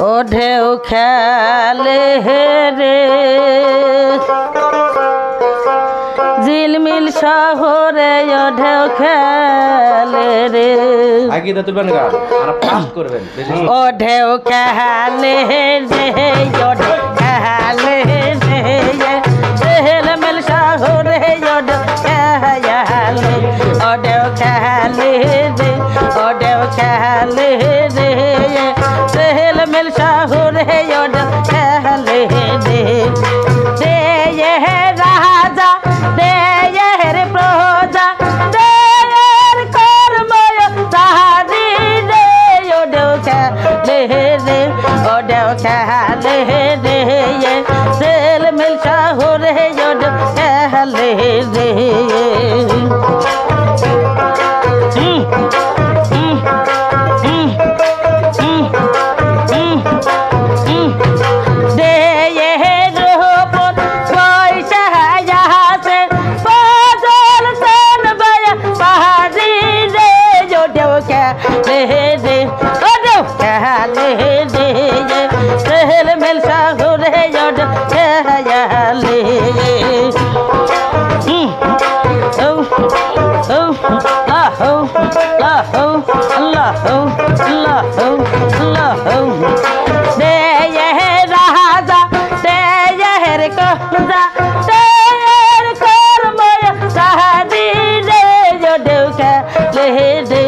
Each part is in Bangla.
ও ঢেউ খেলে রে। ঝিলমিল শহরে ও ঢেউ খেলে রে। আগে তো তুলবেন গা আর পাস করবেন ও ঢেউ খেলে রে ও ঢেউ খেলে রে ওডেও খেলে রে সেল মিল খেলে রে হুম, হুম, হুম, হুম, হুম, হুম। দে ले दे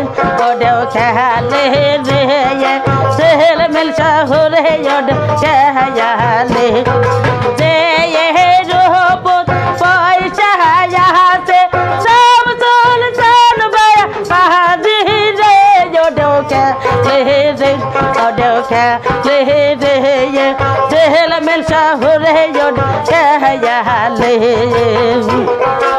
ओ देव के ले दे ये सहल मिल साहु रे जो देव के या ले दे ये रोबोत पैसा यहाँ से सब सुल्तान बया पहाड़ी रे जो देव के ले दे ओ देव के ले दे ये सहल मिल साहु रे जो देव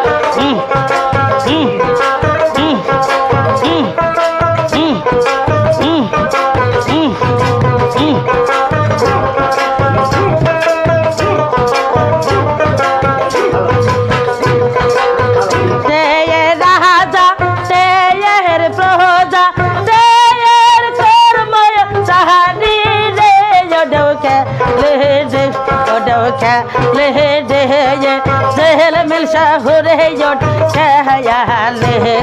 لهجة ودوك لهجة سهل من شهور يوم شهيا له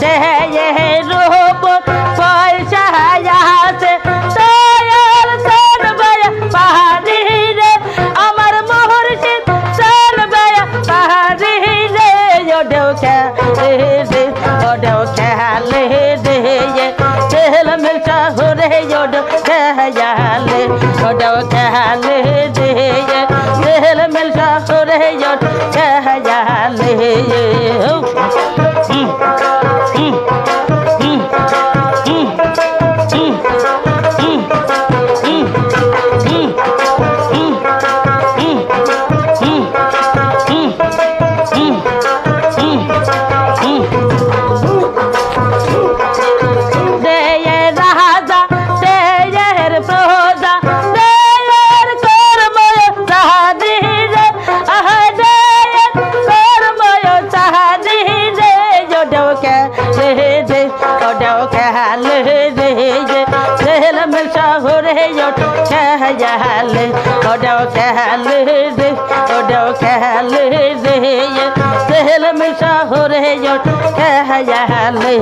شهيا روب فاي شهيا سهل سهل بيا فهديه أمر খেলে ওটাও খেলে যে মেল মেল শহরে খেলে খেয়ালে ওডাও খেয়াল রে ওডাও খেয়াল রে সেল মিশা হরে খেয়ালে।